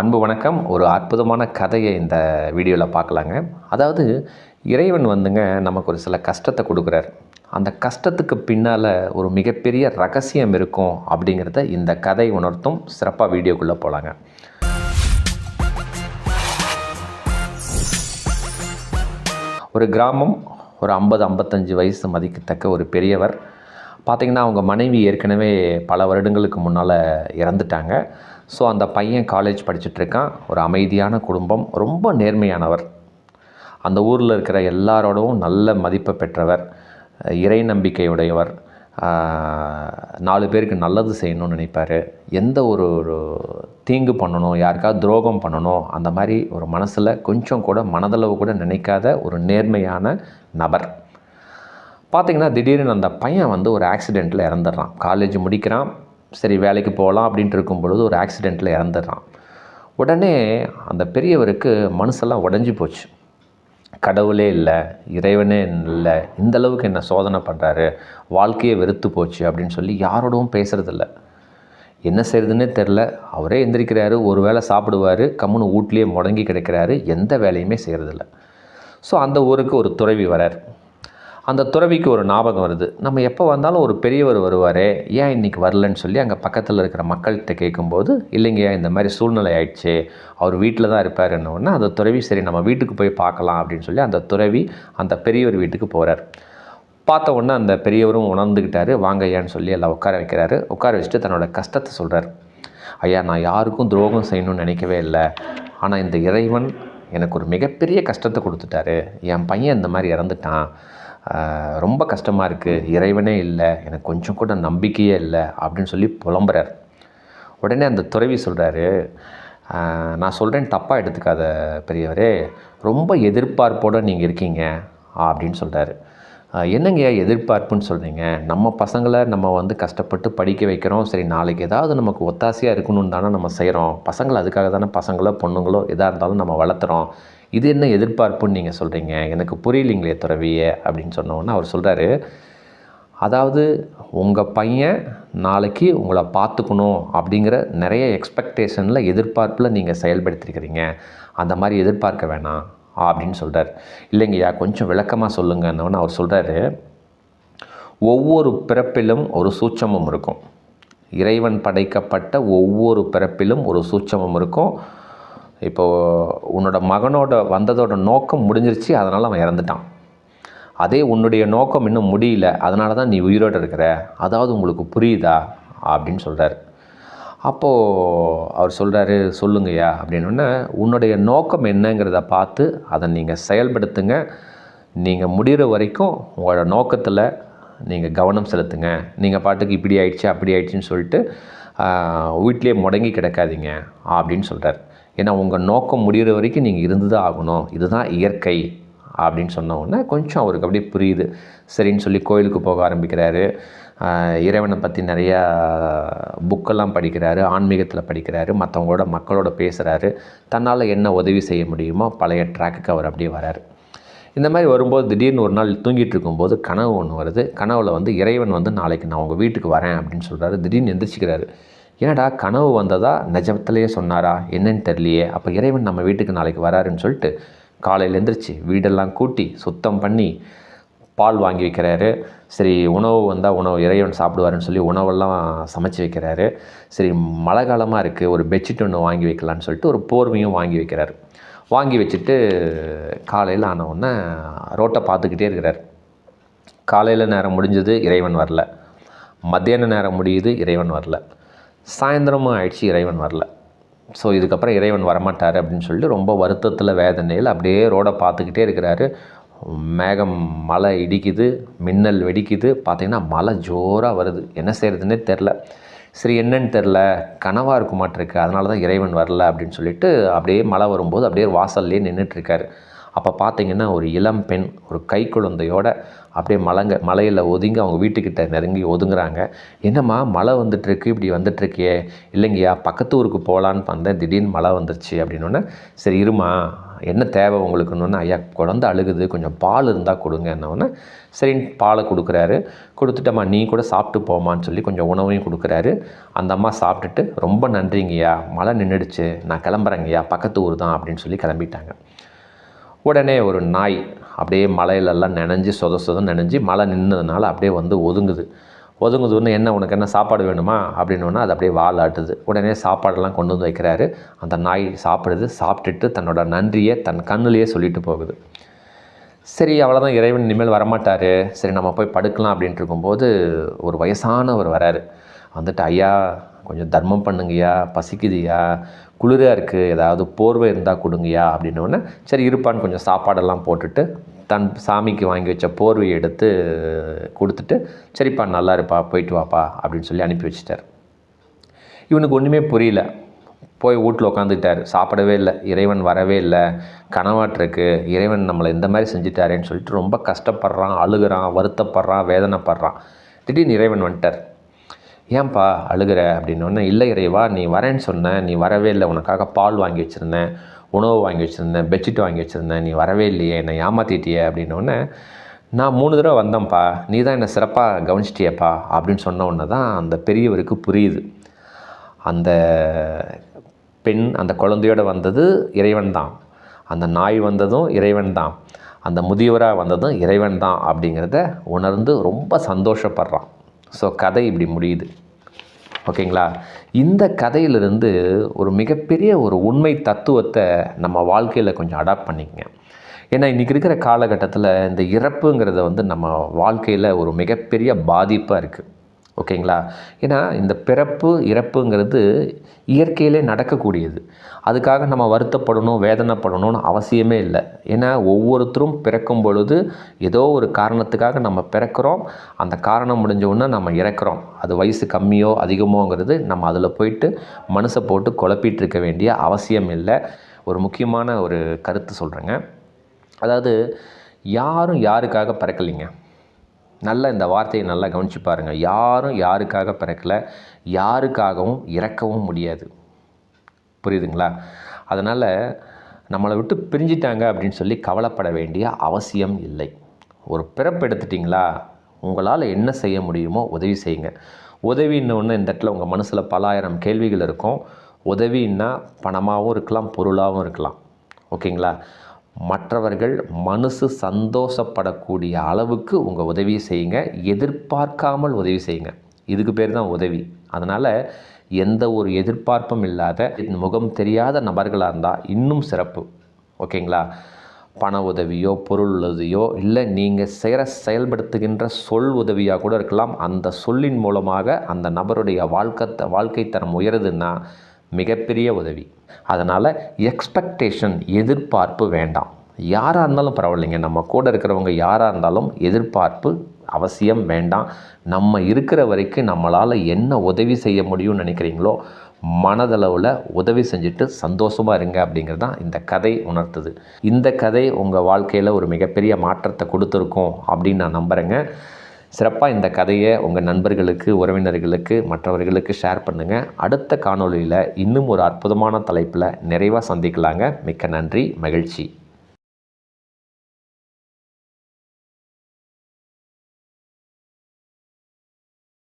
அன்பு வணக்கம். ஒரு அற்புதமான கதையை இந்த வீடியோவில் பார்க்கலாங்க. அதாவது இறைவன் வந்துங்க நமக்கு ஒரு சில கஷ்டத்தை கொடுக்குறார். அந்த கஷ்டத்துக்கு பின்னால் ஒரு மிகப்பெரிய ரகசியம் இருக்கும் அப்படிங்கிறத இந்த கதை உணர்த்தும் சிறப்பாக வீடியோக்குள்ளே போகலாங்க ஒரு கிராமம் ஒரு ஐம்பது ஐம்பத்தஞ்சு வயசு மதிக்கத்தக்க ஒரு பெரியவர். பார்த்திங்கன்னா அவங்க மனைவி ஏற்கனவே பல வருடங்களுக்கு முன்னால் இறந்துட்டாங்க. ஸோ அந்த பையன் காலேஜ் படிச்சுட்ருக்கான் ஒரு அமைதியான குடும்பம் ரொம்ப நேர்மையானவர். அந்த ஊரில் இருக்கிற எல்லாரோடவும் நல்ல மதிப்பை பெற்றவர் இறை நம்பிக்கையுடையவர் நாலு பேருக்கு நல்லது செய்யணும்னு நினைப்பார். எந்த ஒரு ஒரு தீங்கு பண்ணணும் யாருக்காவது துரோகம் பண்ணணும் அந்த மாதிரி ஒரு மனசில் கொஞ்சம் கூட மனதளவு கூட நினைக்காத ஒரு நேர்மையான நபர். பார்த்திங்கன்னா திடீர்னு அந்த பையன் வந்து ஒரு ஆக்சிடெண்ட்டில் இறந்துடுறான். காலேஜ் முடிக்கிறான். சரி வேலைக்கு போகலாம் அப்படின்ட்டு இருக்கும் பொழுது ஒரு ஆக்சிடெண்ட்டில் இறந்துடுறான். உடனே அந்த பெரியவருக்கு மனசெல்லாம் உடஞ்சி போச்சு. கடவுளே இல்லை இறைவனே இல்லை இந்த அளவுக்கு என்ன சோதனை பண்ணுறாரு வாழ்க்கையே வெறுத்து போச்சு அப்படின்னு சொல்லி யாரோடவும் பேசுகிறதில்ல என்ன செய்கிறதுனே தெரில அவரே எந்திரிக்கிறாரு ஒரு வேளை சாப்பிடுவார் கம்முன்னு வீட்லேயே முடங்கி கிடைக்கிறாரு எந்த வேலையுமே செய்கிறதில்ல ஸோ அந்த ஊருக்கு ஒரு துறவி வரார். அந்த துறவிக்கு ஒரு ஞாபகம் வருது. நம்ம எப்போ வந்தாலும் ஒரு பெரியவர் வருவார் ஏன் இன்றைக்கி வரலன்னு சொல்லி அங்கே பக்கத்தில் இருக்கிற மக்கள்கிட்ட கேட்கும்போது இல்லைங்கய்யா இந்த மாதிரி சூழ்நிலை ஆயிடுச்சு அவர் வீட்டில் தான் இருப்பாருன்னொன்னே அந்த துறவி சரி நம்ம வீட்டுக்கு போய் பார்க்கலாம் அப்படின்னு சொல்லி அந்த துறவி அந்த பெரியவர் வீட்டுக்கு போகிறார் பார்த்த உடனே அந்த பெரியவரும் உணர்ந்துக்கிட்டாரு வாங்க ஐயான்னு சொல்லி எல்லாம் உட்கார வைக்கிறாரு. உட்கார வச்சுட்டு தன்னோட கஷ்டத்தை சொல்கிறார் ஐயா நான் யாருக்கும் துரோகம் செய்யணும்னு நினைக்கவே இல்லை. ஆனால் இந்த இறைவன் எனக்கு ஒரு மிகப்பெரிய கஷ்டத்தை கொடுத்துட்டாரு. என் பையன் இந்த மாதிரி இறந்துட்டான். ரொம்ப கஷ்டமாக இருக்குது இறைவனே இல்லை. எனக்கு கொஞ்சம் கூட நம்பிக்கையே இல்லை அப்படின்னு சொல்லி புலம்புறார். உடனே அந்த துறவி சொல்கிறாரு நான் சொல்கிறேன் தப்பாக எடுத்துக்காத பெரியவரே. ரொம்ப எதிர்பார்ப்போடு நீங்கள் இருக்கீங்க அப்படின்னு சொல்கிறாரு என்னங்கய்யா எதிர்பார்ப்புன்னு சொல்கிறீங்க நம்ம பசங்களை நம்ம வந்து கஷ்டப்பட்டு படிக்க வைக்கிறோம். சரி நாளைக்கு ஏதாவது நமக்கு ஒத்தாசையாக இருக்கணும்னு தானே நம்ம செய்கிறோம் பசங்களை அதுக்காக தானே பசங்களோ பொண்ணுங்களோ எதாக இருந்தாலும் நம்ம வளர்த்துறோம். இது என்ன எதிர்பார்ப்புன்னு நீங்கள் சொல்கிறீங்க எனக்கு புரியலிங்களே துறவியே அப்படின்னு சொன்னோன்னே அவர் சொல்கிறாரு அதாவது உங்கள் பையன் நாளைக்கு உங்களை பார்த்துக்கணும் அப்படிங்கிற நிறைய எக்ஸ்பெக்டேஷனில் எதிர்பார்ப்பில் நீங்கள் செயல்படுத்திருக்கிறீங்க. அந்த மாதிரி எதிர்பார்க்க வேணாம் அப்படின்னு சொல்கிறார் இல்லைங்கய்யா கொஞ்சம் விளக்கமாக சொல்லுங்கன்னு அவர் சொல்கிறாரு ஒவ்வொரு பிறப்பிலும் ஒரு சூட்சமம் இருக்கும். இறைவன் படைக்கப்பட்ட ஒவ்வொரு பிறப்பிலும் ஒரு சூட்சமம் இருக்கும். இப்போது உன்னோட மகனோட வந்ததோட நோக்கம் முடிஞ்சிருச்சு அதனால் அவன் இறந்துட்டான். அதே உன்னுடைய நோக்கம் இன்னும் முடியல அதனால தான் நீ உயிரோடு இருக்கிற அதாவது உங்களுக்கு புரியுதா? அப்படின்னு சொல்கிறார் அப்போது அவர் சொல்கிறாரு சொல்லுங்கய்யா அப்படின்னோடனே உன்னுடைய நோக்கம் என்னங்கிறத பார்த்து அதை நீங்கள் செயல்படுத்துங்க. நீங்கள் முடிகிற வரைக்கும் உங்களோட நோக்கத்தில் நீங்கள் கவனம் செலுத்துங்க. நீங்கள் பாட்டுக்கு இப்படி ஆயிடுச்சு அப்படி ஆயிடுச்சுன்னு சொல்லிட்டு வீட்டிலே வீட்டிலேயே முடங்கி கிடக்காதீங்க அப்படின்னு சொல்கிறார் ஏன்னா உங்கள் நோக்கம் முடிகிற வரைக்கும் நீங்கள் இருந்து தான் ஆகணும். இதுதான் இயற்கை அப்படின்னு சொன்ன உடனே கொஞ்சம் அவருக்கு அப்படியே புரியுது. சரின்னு சொல்லி கோயிலுக்கு போக ஆரம்பிக்கிறாரு. இறைவனை பற்றி நிறையா புக்கெல்லாம் படிக்கிறாரு ஆன்மீகத்தில் படிக்கிறாரு மற்றவங்களோட மக்களோட பேசுகிறாரு தன்னால் என்ன உதவி செய்ய முடியுமோ பழைய ட்ராக்குக்கு அவர் அப்படியே வராரு. இந்த மாதிரி வரும்போது திடீர்னு ஒரு நாள் தூங்கிட்டு இருக்கும்போது கனவு ஒன்று வருது. கனவில் வந்து இறைவன் வந்து நாளைக்கு நான் உங்கள் வீட்டுக்கு வரேன் அப்படின்னு சொல்கிறாரு திடீர்னு எந்திரிச்சிக்கிறாரு. ஏன்டா கனவு வந்ததா? நிஜத்திலேயே சொன்னாரா? என்னன்னு தெரியலையே. அப்போ இறைவன் நம்ம வீட்டுக்கு நாளைக்கு வராருன்னு சொல்லிட்டு காலையில் எந்திரிச்சு வீடெல்லாம் கூட்டி சுத்தம் பண்ணி பால் வாங்கி வைக்கிறாரு. சரி உணவு வந்தால் உணவு இறைவன் சாப்பிடுவாருன்னு சொல்லி உணவெல்லாம் சமைச்சு வைக்கிறாரு. சரி மழை காலமாக இருக்குது ஒரு பெட்ஷீட் ஒன்று வாங்கி வைக்கலான்னு சொல்லிட்டு ஒரு போர்வையும் வாங்கி வைக்கிறாரு. வாங்கி வச்சுட்டு காலையில் ஆனவுடனே ரோட்டை பார்த்துக்கிட்டே இருக்கிறார். காலையில் நேரம் முடிஞ்சது இறைவன் வரல. மத்தியான நேரம் முடியுது இறைவன் வரல. சாயந்தரமும் ஆயிடுச்சு இறைவன் வரல. ஸோ இதுக்கப்புறம் இறைவன் வரமாட்டார் அப்படின்னு சொல்லிட்டு ரொம்ப வருத்தத்தில் வேதனையில் அப்படியே ரோடை பார்த்துக்கிட்டே இருக்கிறாரு. மேகம் மழை இடிக்குது மின்னல் வெடிக்குது. பார்த்திங்கன்னா மழை ஜோராக வருது. என்ன செய்கிறதுனே தெரில. சரி என்னன்னு தெரில கனவாக இருக்குமாட்டிருக்கு அதனால தான் இறைவன் வரல அப்படின்னு சொல்லிட்டு அப்படியே மழை வரும்போது அப்படியே வாசல்லே நின்றுட்டுருக்காரு அப்போ பார்த்தீங்கன்னா ஒரு இளம் பெண் ஒரு கை குழந்தையோட அப்படியே மலைங்க மலையில் ஒதுங்கி அவங்க வீட்டுக்கிட்ட நெருங்கி ஒதுங்குறாங்க. என்னம்மா மழை வந்துட்டுருக்கு இப்படி வந்துட்டுருக்கியே. இல்லைங்கய்யா பக்கத்து ஊருக்கு போகலான்னு வந்தேன் திடீர்னு மழை வந்துருச்சு அப்படின்னோடனே சரி இருமா என்ன தேவை உங்களுக்குன்னு ஐயா குழந்த அழுகுது கொஞ்சம் பால் இருந்தால் கொடுங்கன்னொன்னே சரின்னு பாலை கொடுக்குறாரு. கொடுத்துட்டம்மா நீ கூட சாப்பிட்டு போமான்னு சொல்லி கொஞ்சம் உணவையும் கொடுக்குறாரு. அந்த அம்மா சாப்பிட்டுட்டு ரொம்ப நன்றிங்கய்யா மழை நின்றுடுச்சு நான் கிளம்புறேங்கய்யா பக்கத்து ஊர் தான் அப்படின்னு சொல்லி கிளம்பிட்டாங்க. உடனே ஒரு நாய் அப்படியே மலையிலெல்லாம் நனைஞ்சு சொத சொதம் நனைஞ்சு மழை நின்னதுனால அப்படியே வந்து ஒதுங்குது. ஒதுங்குதுன்னு என்ன உனக்கு என்ன சாப்பாடு வேணுமா? அப்படின்னோன்னா அது அப்படியே வாலாட்டுது. உடனே சாப்பாடெல்லாம் கொண்டு வந்து வைக்கிறாரு. அந்த நாய் சாப்பிடுது சாப்பிட்டுட்டு தன்னோட நன்றியை தன் கண்ணுலேயே சொல்லிட்டு போகுது. சரி அவ்வளோதான் இறைவன் இனிமேல் வரமாட்டார். சரி நம்ம போய் படுக்கலாம் அப்படின்ட்டு இருக்கும்போது ஒரு வயசானவர் வராரு. வந்துட்டு ஐயா கொஞ்சம் தர்மம் பண்ணுங்கய்யா பசிக்குதுயா குளிராக இருக்குது ஏதாவது போர்வை இருந்தால் கொடுங்கய்யா அப்படின்னோடனே சரி இருப்பான்னு கொஞ்சம் சாப்பாடெல்லாம் போட்டுட்டு தன் சாமிக்கு வாங்கி வச்ச போர்வையை எடுத்து கொடுத்துட்டு சரிப்பா நல்லா இருப்பா போயிட்டு வாப்பா அப்படின்னு சொல்லி அனுப்பி வச்சிட்டார். இவனுக்கு ஒன்றுமே புரியல. போய் வீட்டில் உட்காந்துக்கிட்டார் சாப்பிடவே இல்லை. இறைவன் வரவே இல்லை. கனவாட்டிருக்கு இறைவன் நம்மளை இந்த மாதிரி செஞ்சுட்டாரேன்னு சொல்லிட்டு ரொம்ப கஷ்டப்படுறான் அழுகிறான் வருத்தப்படுறான் வேதனைப்படுறான். திடீர்னு இறைவன் வந்துட்டார். ஏன்பா அழுகிற அப்படின்னோடனே இல்லை இறைவா நீ வரேன்னு சொன்ன நீ வரவே இல்லை. உனக்காக பால் வாங்கி வச்சுருந்தேன் உணவு வாங்கி வச்சுருந்தேன் பெட்ஷீட் வாங்கி வச்சுருந்தேன் நீ வரவே இல்லையே என்னை ஏமாற்றிட்டியே அப்படின்னோடனே நான் மூணு தடவை வந்தேன்ப்பா. நீ தான் என்னை சிறப்பாக கவனிச்சிட்டியப்பா அப்படின்னு சொன்ன உடனே தான் அந்த பெரியவருக்கு புரியுது. அந்த பெண் அந்த குழந்தையோட வந்தது இறைவன் தான். அந்த நாய் வந்ததும் இறைவன் தான். அந்த முதியவராக வந்ததும் இறைவன் தான் அப்படிங்கிறத உணர்ந்து ரொம்ப சந்தோஷப்படுறான். ஸோ கதை இப்படி முடியுது. ஓகேங்களா? இந்த கதையிலிருந்து ஒரு மிகப்பெரிய ஒரு உண்மை தத்துவத்தை நம்ம வாழ்க்கையில் கொஞ்சம் அடாப்ட் பண்ணிக்கங்க. ஏன்னா இன்றைக்கி இருக்கிற காலகட்டத்தில் இந்த இறப்புங்கிறத வந்து நம்ம வாழ்க்கையில் ஒரு மிகப்பெரிய பாதிப்பாக இருக்குது ஓகேங்களா? ஏன்னா இந்த பிறப்பு இறப்புங்கிறது இயற்கையிலே நடக்கக்கூடியது. அதுக்காக நம்ம வருத்தப்படணும் வேதனைப்படணும்னு அவசியமே இல்லை. ஏன்னா ஒவ்வொருத்தரும் பிறக்கும் பொழுது ஏதோ ஒரு காரணத்துக்காக நம்ம பிறக்கிறோம். அந்த காரணம் முடிஞ்சவுடனே நம்ம இறக்குறோம். அது வயசு கம்மியோ அதிகமோங்கிறது நம்ம அதில் போயிட்டு மனசை போட்டு குழப்பிட்டு இருக்க வேண்டிய அவசியம் இல்லை. ஒரு முக்கியமான ஒரு கருத்து சொல்கிறேங்க அதாவது யாரும் யாருக்காக பிறக்கலைங்க? நல்ல இந்த வார்த்தையை நல்லா கவனிச்சு பாருங்கள் யாரும் யாருக்காக பிறக்கலை யாருக்காகவும் இறக்கவும் முடியாது. புரியுதுங்களா? அதனால் நம்மளை விட்டு பிரிஞ்சிட்டாங்க அப்படின்னு சொல்லி கவலைப்பட வேண்டிய அவசியம் இல்லை. ஒரு பிறப்பு எடுத்துட்டிங்களா? உங்களால் என்ன செய்ய முடியுமோ உதவி செய்யுங்க. உதவின்னு ஒன்று இந்த இடத்துல உங்கள் மனசில் பலாயிரம் கேள்விகள் இருக்கும். உதவின்னா பணமாகவும் இருக்கலாம் பொருளாகவும் இருக்கலாம். ஓகேங்களா? மற்றவர்கள் மனசு சந்தோஷப்படக்கூடிய அளவுக்கு உங்கள் உதவியை செய்யுங்க. எதிர்பார்க்காமல் உதவி செய்யுங்க. இதுக்கு பேர் தான் உதவி. அதனால் எந்த ஒரு எதிர்பார்ப்பும் இல்லாத முகம் தெரியாத நபர்களாக இருந்தால் இன்னும் சிறப்பு. ஓகேங்களா? பண உதவியோ பொருள் உதவியோ இல்லை நீங்கள் செய்கிற செயல்படுத்துகின்ற சொல் உதவியாக கூட இருக்கலாம். அந்த சொல்லின் மூலமாக அந்த நபருடைய வாழ்க்கை வாழ்க்கை தரம் உயருதுன்னா மிகப்பெரிய உதவி. அதனால் எக்ஸ்பெக்டேஷன் எதிர்பார்ப்பு வேண்டாம். யாராக இருந்தாலும் பரவாயில்லைங்க நம்ம கூட இருக்கிறவங்க யாராக இருந்தாலும் எதிர்பார்ப்பு அவசியம் வேண்டாம். நம்ம இருக்கிற வரைக்கும் நம்மளால் என்ன உதவி செய்ய முடியும்னு நினைக்கிறீங்களோ மனதளவில் உதவி செஞ்சுட்டு சந்தோஷமாக இருங்க அப்படிங்கிறது தான் இந்த கதை உணர்த்துது. இந்த கதை உங்கள் வாழ்க்கையில் ஒரு மிகப்பெரிய மாற்றத்தை கொடுத்துருக்கோம் அப்படின்னு நான் நம்புகிறேங்க சிறப்பாக இந்த கதையை உங்கள் நண்பர்களுக்கு உறவினர்களுக்கு மற்றவர்களுக்கு ஷேர் பண்ணுங்கள் அடுத்த காணொளியில் இன்னும் ஒரு அற்புதமான தலைப்பில் நிறைவாக சந்திக்கலாங்க. மிக்க நன்றி மகிழ்ச்சி.